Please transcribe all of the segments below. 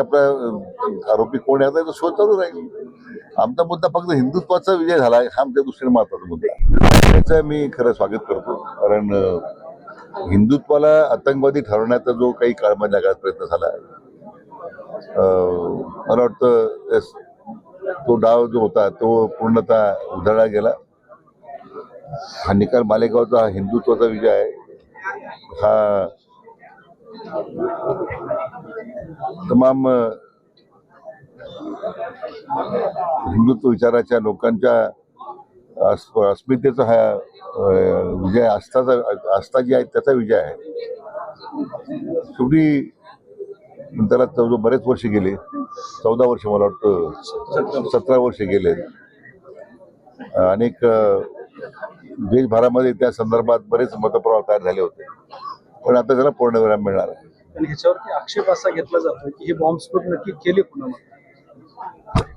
आपला आरोपी कोण आहे तो शोध चालू राहील आमचा मुद्दा फक्त हिंदुत्वाचा विजय झाला हा आमच्या दृष्टीने महत्त्वाचा मुद्दा त्याचं याचं मी खरं स्वागत करतो. कारण हिंदुत्वाला आतंकवादी ठरवण्याचा जो काही काळामध्ये काळात प्रयत्न झाला मला वाटतं तो डाव जो होता तो पूर्णतः उधळला गेला. हा निकाल मालेगावचा हा हिंदुत्वाचा विजय आहे. हा तमाम हिंदुत्व विचाराच्या लोकांच्या अस्मितेचा हा विजय आस्थाचा आस्था जी आहे त्याचा विजय आहे. शेवटी त्याला चौदा बरेच वर्ष गेले. चौदा वर्ष मला वाटतं सतरा वर्ष गेले. अनेक देशभरामध्ये त्या संदर्भात बरेच मतप्रवाह तयार झाले होते. पण आता त्याला पूर्णविराम मिळणार आहे. आणि ह्याच्यावरती आक्षेप असा घेतला जातो की हे बॉम्बस्फोट नक्की केले कुणाला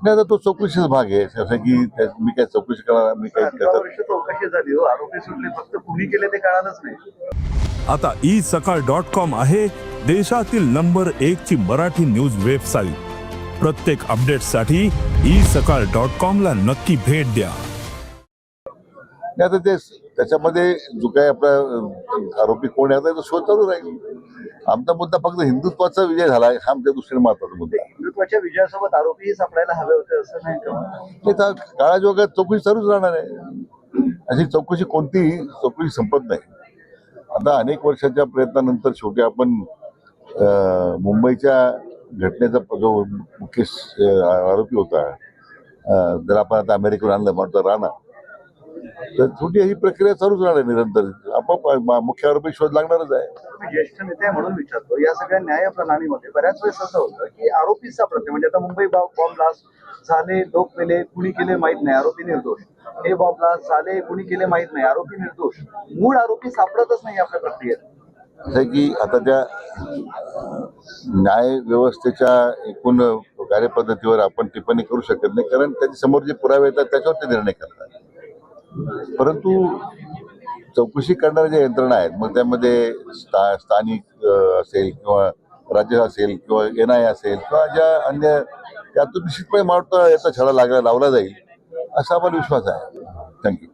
नाही आता तो चौकशीचा भाग आहे. जसं की मी काय चौकशी करणार मी काय चौकशी झाली हो. आरोपी सुटले फक्त कुणी केले ते कळालंच नाही. आता ई सकाळ डॉट कॉम आहे देशातील नंबर एक ची मराठी न्यूज वेबसाईट प्रत्येक अपडेटसाठी ई सकाळ डॉट कॉम ला नक्की भेट द्या. नाही आता ते त्याच्यामध्ये जो काही आपला आरोपी कोण आहे तो शोध चालू राहील. आमचा मुद्दा फक्त हिंदुत्वाचा विजय झाला हा आमच्या दृष्टीने महत्त्वाचा मुद्दा. हिंदुत्वाच्या विजयासोबत आरोपीही सापडायला हवे होते असं नाही का? काळाजोगात चौकशी चालूच राहणार आहे. अशी चौकशी कोणतीही चौकशी संपत नाही. आता अनेक वर्षाच्या प्रयत्नानंतर शेवटी आपण मुंबईच्या घटनेचा जो मुख्य आरोपी होता जर आपण आता अमेरिकेहून आणलं म्हणतो राणा तर शेवटी ही प्रक्रिया चालूच राहणार आहे निरंतर आपोआप मुख्य आरोपी शोध लागणारच आहे. ज्येष्ठ नेते म्हणून विचारतो या सगळ्या न्याय प्रणालीमध्ये बऱ्याच वेळेस असं होतं की आरोपी सापडते म्हणजे आता मुंबई बॉम्ब ब्लास्ट झाले लोक मेले कुणी केले माहीत नाही आरोपी निर्दोष. हे बॉम्ब ब्लास्ट झाले कुणी केले माहीत नाही आरोपी निर्दोष. मूळ आरोपी सापडतच नाही आपल्या प्रक्रियेत. आहे की आता त्या न्याय व्यवस्थेच्या एकूण कार्यपद्धतीवर आपण टिप्पणी करू शकत नाही कारण त्याच्यासमोर जे पुरावे येतात त्याच्यावर ते निर्णय करतात. परंतु चौकशी करणाऱ्या ज्या यंत्रणा आहेत मग त्यामध्ये स्था स्थानिक असेल किंवा राज्य असेल किंवा एन आय असेल किंवा ज्या अन्य त्यातून निश्चितपणे मला याचा छडा लागला लावला जाईल असा आम्हाला विश्वास आहे. थँक्यू